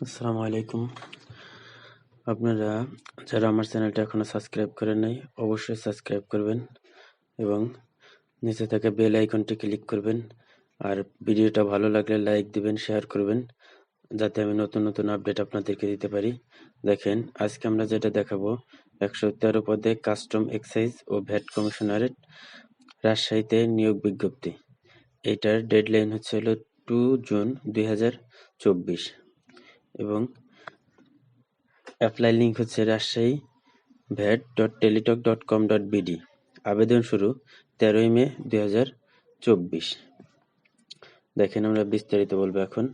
আসসালামু আলাইকুম। আপনারা যারা আমার চ্যানেলটা এখনও সাবস্ক্রাইব করেন নাই, অবশ্যই সাবস্ক্রাইব করবেন এবং নিচে থাকা বেল আইকনটি ক্লিক করবেন। আর ভিডিওটা ভালো লাগলে লাইক দিবেন, শেয়ার করবেন, যাতে আমি নতুন নতুন আপডেট আপনাদেরকে দিতে পারি। দেখেন, আজকে আমরা যেটা দেখাবো, একশো তেরো পদে কাস্টম এক্সাইজ ও ভ্যাট কমিশনারেট রাজশাহীতে নিয়োগ বিজ্ঞপ্তি। এটার ডেডলাইন হচ্ছে হলো টু জুন দুই হাজার চব্বিশ। এবং অ্যাপ্লাই লিঙ্ক হচ্ছে Rajshahi VAT dot Teletalk dot com dot BD আবেদন শুরু তেরোই মে দুই হাজার চব্বিশ। দেখেন আমরা বিস্তারিত বলব এখন।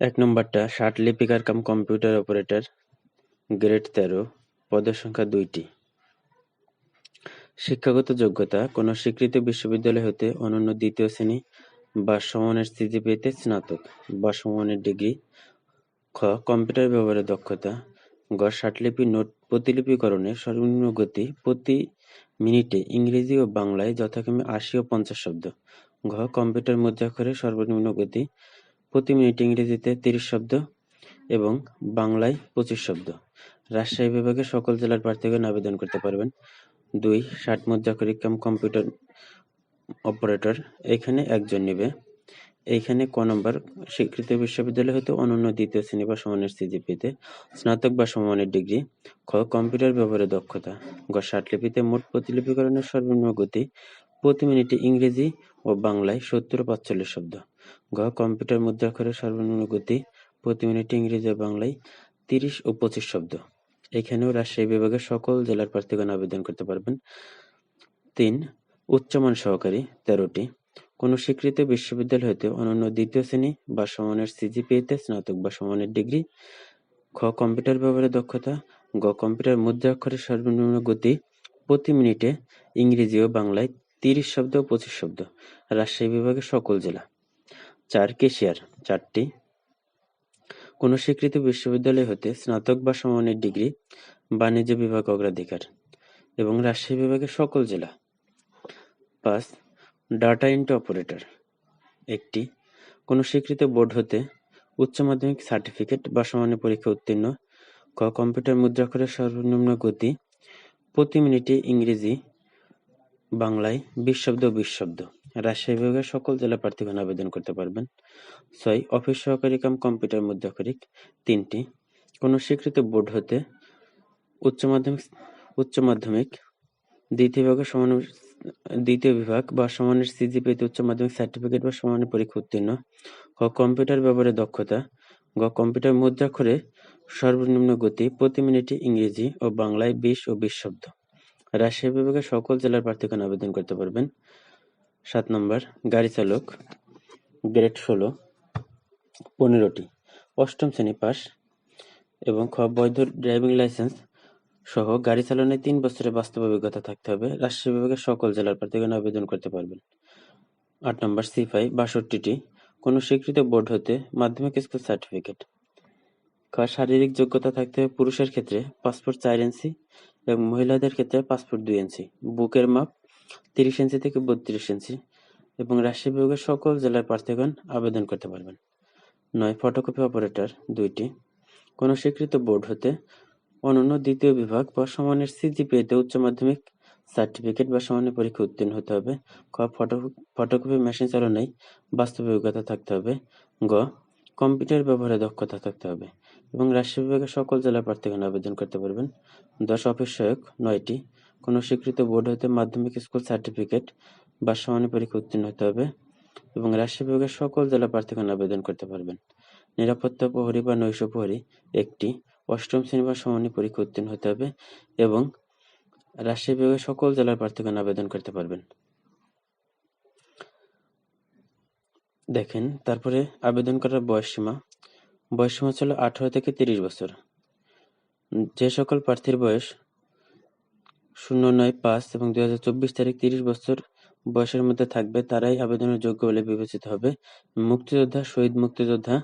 এক নম্বরটা, ষাট লিপিকার কাম কম্পিউটার অপারেটর গ্রেড তেরো, পদের সংখ্যা দুইটি। শিক্ষাগত যোগ্যতা, কোনো স্বীকৃত বিশ্ববিদ্যালয় হতে অনন্য দ্বিতীয় শ্রেণি বা সমমানের সমানের সিজিপিএতে স্নাতক বা সমানের ডিগ্রি। খ, কম্পিউটার ব্যবহারের দক্ষতা। গ, ষাটলিপি নোট প্রতিলিপিকরণে সর্বনিম্ন গতি প্রতি মিনিটে ইংরেজি ও বাংলায় যথাক্রমে আশি ও পঞ্চাশ শব্দ। ঘ, কম্পিউটার মুদ্রাক্ষরে সর্বনিম্ন গতি প্রতি মিনিটে ইংরেজিতে তিরিশ শব্দ এবং বাংলায় পঁচিশ শব্দ। রাজশাহী বিভাগের সকল জেলার প্রার্থীগণ আবেদন করতে পারবেন। দুই, ষাট মুদ্রাক্ষরিক কাম কম্পিউটার অপারেটর। এখানে একজন নেবে। এইখানে ক নম্বর, স্বীকৃত বিশ্ববিদ্যালয় হতে অনন্য দ্বিতীয় শ্রেণি বা সমানের সিজিপিতে স্নাতক বা সমানের ডিগ্রি। খ, কম্পিউটার ব্যবহারের দক্ষতা। গ ষাটলিপিতে মোট প্রতিলিপিকরণের সর্বনিম্ন গতি। প্রতি মিনিটে ইংরেজি ও বাংলায় সত্তর পাঁচচল্লিশ শব্দ। ঘ কম্পিউটার মুদ্রাক্ষরের সর্বনিম্ন গতি। প্রতি মিনিটে ইংরেজি ও বাংলায় তিরিশ ও পঁচিশ শব্দ। এখানেও রাজশাহী বিভাগের সকল জেলার প্রার্থীগণ আবেদন করতে পারবেন। তিন, উচ্চমান সহকারী, তেরোটি। কোনো স্বীকৃত বিশ্ববিদ্যালয় হতে অনন্য দ্বিতীয় শ্রেণি বা সমানের সিজিপিএতে স্নাতক বা সমানের ডিগ্রি। খ, কম্পিউটার ব্যবহারের দক্ষতা। গ, কম্পিউটার মুদ্রাক্ষরের সর্বনিম্ন গতি। প্রতি মিনিটে ইংরেজি ও বাংলায় তিরিশ শব্দ ও পঁচিশ শব্দ। রাজশাহী বিভাগের সকল জেলা। চার, কেশিয়ার। চারটি কোনো স্বীকৃত বিশ্ববিদ্যালয় হতে স্নাতক বা সমানের ডিগ্রি বাণিজ্য বিভাগ অগ্রাধিকার এবং রাজশাহী বিভাগের সকল জেলা। পাঁচ, ডাটা এন্ট্রি অপারেটর। একটি, কোনো স্বীকৃত বোর্ড হতে উচ্চ মাধ্যমিক সার্টিফিকেট বা সমানের পরীক্ষা উত্তীর্ণ। ক, কম্পিউটার মুদ্রাক্ষরের সর্বনিম্ন গতি প্রতি মিনিটে ইংরেজি, বাংলায় বিশ শব্দ। রাজশাহী বিভাগের সকল জেলা প্রার্থীগণ আবেদন করতে পারবেন। ছয়, অফিস সহকারী কাম কম্পিউটার মুদ্রাক্ষরিক তিনটি, কোনো স্বীকৃত বোর্ড হতে উচ্চ মাধ্যমিক উচ্চ মাধ্যমিক, দ্বিতীয় বিভাগের সমান দ্বিতীয় বিভাগ বা সমানের সিজিপিতে উচ্চ মাধ্যমিক সার্টিফিকেট বা সমানের পরীক্ষা উত্তীর্ণ। ক কম্পিউটার ব্যবহারে দক্ষতা। গ, কম্পিউটার মুদ্রাক্ষরে সর্বনিম্ন গতি প্রতি মিনিটে ইংরেজি ও বাংলায় বিশ ও বিশ শব্দ। রাজশাহী বিভাগের সকল জেলার প্রার্থীগণ আবেদন করতে পারবেন। সাত নম্বর, গাড়ি চালক গ্রেড ষোলো, পনেরোটি। অষ্টম শ্রেণি পাস এবং খ, বৈধ ড্রাইভিং লাইসেন্স সহ গাড়ি চালানোয় তিন বছরের বাস্তব অভিজ্ঞতা থাকতে হবে। রাজশাহী বিভাগের সকল জেলার প্রার্থীগণ আবেদন করতে পারবেন। আট নম্বর সিফাই বাষট্টিটি। কোনো স্বীকৃত বোর্ড হতে মাধ্যমিক স্কুল সার্টিফিকেট। খ, শারীরিক যোগ্যতা থাকতে হবে পুরুষের ক্ষেত্রে পাসপোর্ট চার ইঞ্চি এবং মহিলাদের ক্ষেত্রে পাসপোর্ট দুই ইঞ্চি। বুকের মাপ তিরিশ ইঞ্চি থেকে বত্রিশ ইঞ্চি এবং রাজশাহী বিভাগের সকল জেলার প্রার্থীগণ আবেদন করতে পারবেন। নয় ফটোকপি অপারেটর দুইটি। কোনো স্বীকৃত বোর্ড হতে অনন্য দ্বিতীয় বিভাগ বা সমানের সিজিপিএতে উচ্চ মাধ্যমিক সার্টিফিকেট বা সমানের পরীক্ষা উত্তীর্ণ হতে হবে। ক ফটো, ফটোকপি মেশিন চালনায় বাস্তব অভিজ্ঞতা থাকতে হবে। গ, কম্পিউটার ব্যবহারে দক্ষতা থাকতে হবে এবং রাজশাহী বিভাগের সকল জেলা প্রার্থীগণ আবেদন করতে পারবেন। দশ অফিস সহায়ক, নয়টি। কোনো স্বীকৃত বোর্ড হতে মাধ্যমিক স্কুল সার্টিফিকেট বা সমানের পরীক্ষা উত্তীর্ণ হতে হবে এবং রাজশাহী বিভাগের সকল জেলা প্রার্থীগণ আবেদন করতে পারবেন। নিরাপত্তা প্রহরী বা নৈশ প্রহরী একটি অষ্টম শ্রেণি বা সমানী পরীক্ষা উত্তীর্ণ হতে হবে এবং রাজশাহী বিভাগের সকল জেলার প্রার্থীগণ আবেদন করতে পারবেন। দেখেন, তারপরে আবেদন করার বয়স সীমা বয়স সীমা ছিল আঠারো থেকে তিরিশ বছর। যে সকল প্রার্থীর বয়স শূন্য নয় পাঁচ এবং দুই হাজার চব্বিশ তারিখ তিরিশ বছর বয়সের মধ্যে থাকবে। তারাই আবেদনের যোগ্য বলে বিবেচিত হবে। মুক্তিযোদ্ধা শহীদ মুক্তিযোদ্ধা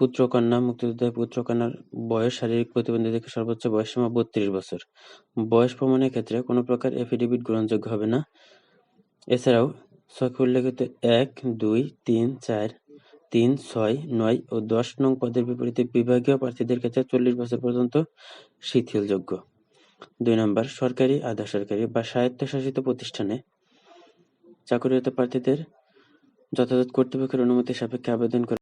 পুত্র কন্যা মুক্তিযোদ্ধা পুত্র কন্যার বয়স শারীরিক প্রতিবন্ধী থেকে সর্বোচ্চ বয়স সীমা বত্রিশ বছর। বয়স প্রমাণের ক্ষেত্রে কোনো প্রকার এফিডেভিট গ্রহণযোগ্য হবে না। এছাড়াও ছকে উল্লেখিত এক, দুই, তিন, চার, তিন, ছয়, নয় ও দশ নং পদের বিপরীতে বিভাগীয় প্রার্থীদের ক্ষেত্রে চল্লিশ বছর পর্যন্ত শিথিলযোগ্য। দুই নম্বর সরকারি, আধা-সরকারি বা স্বায়ত্তশাসিত প্রতিষ্ঠানে চাকুরিরত প্রার্থীদের যথাযথ কর্তৃপক্ষের অনুমতি সাপেক্ষে আবেদন করে